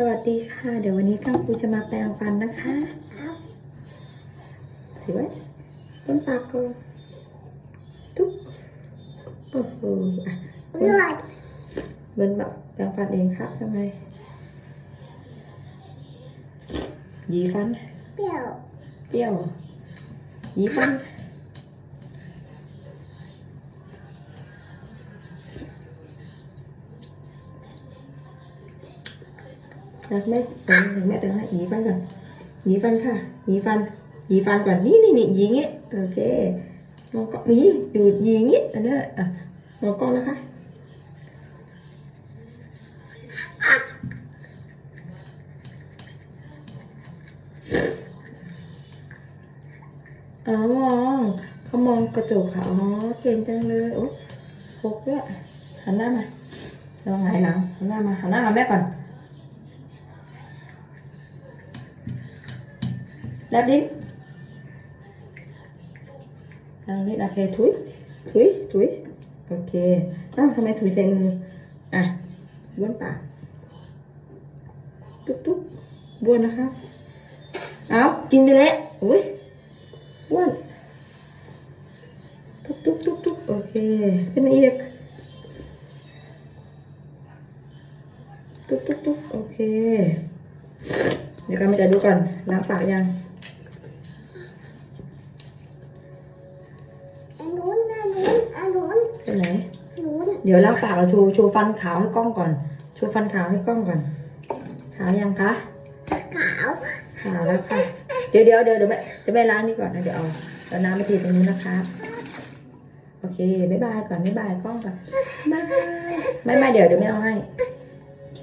สวัสดีค่ะ เดี๋ยววันนี้ก้าวปูจะมาแปลงฟันนะคะครับถือไว้ต้นปากก่อนทุกโอ้โหอะเลือดเหมือนแบบแปลงฟันเองครับทำไมหยีฟัน เปรี้ยว เปรี้ยวหยีฟัน นะแม่แม่เตือนให้หยีฟันก่อนหยีฟันค่ะหยีฟันหยีฟันก่อนนี่นี่นี่หยีงี้โอเคมองกล้องนี่ดูดหยีงี้อันนี้อะมองกล้องนะคะอ๋อมองเขามองกระจกค่ะอ๋อเก่งจังเลยโอ้พกด้วยหันหน้ามาเราหายหลังหันหน้ามาหันหน้ามาแม่ก่อน แลบดิทางนี้โอเคถุยถุยถุยโอเคอ้าวทำไมถุยใส่มืออะบ้วนปากตุ๊บตุ๊บบ้วนนะครับเอากินไปแล้วอุ้ยอ้วนทุบทุบทุบทุบโอเคขึ้นมาอีกทุบทุบทุบโอเค เดี๋ยวกันมาจะดูก่อนล้างปากยัง นู้นไปไหนอันนู้นเดี๋ยวล้างปากเราโชว์โชว์ฟันขาวให้กล้องก่อนโชว์ฟันขาวให้กล้องก่อน ขาวยังคะ ขาวขาวแล้วค่ะ เดี๋ยวเดี๋ยวเดี๋ยวเดี๋ยวแม่เดี๋ยวแม่ล้างนี่ก่อนนะเดี๋ยวเอาเอาน้ำมาเทตรงนี้นะคะโอเคบ๊ายบายก่อนบ๊ายบายกล้องก่อนบ๊ายบายไม่ไม่เดี๋ยวเดี๋ยวไม่เอาให้โอเค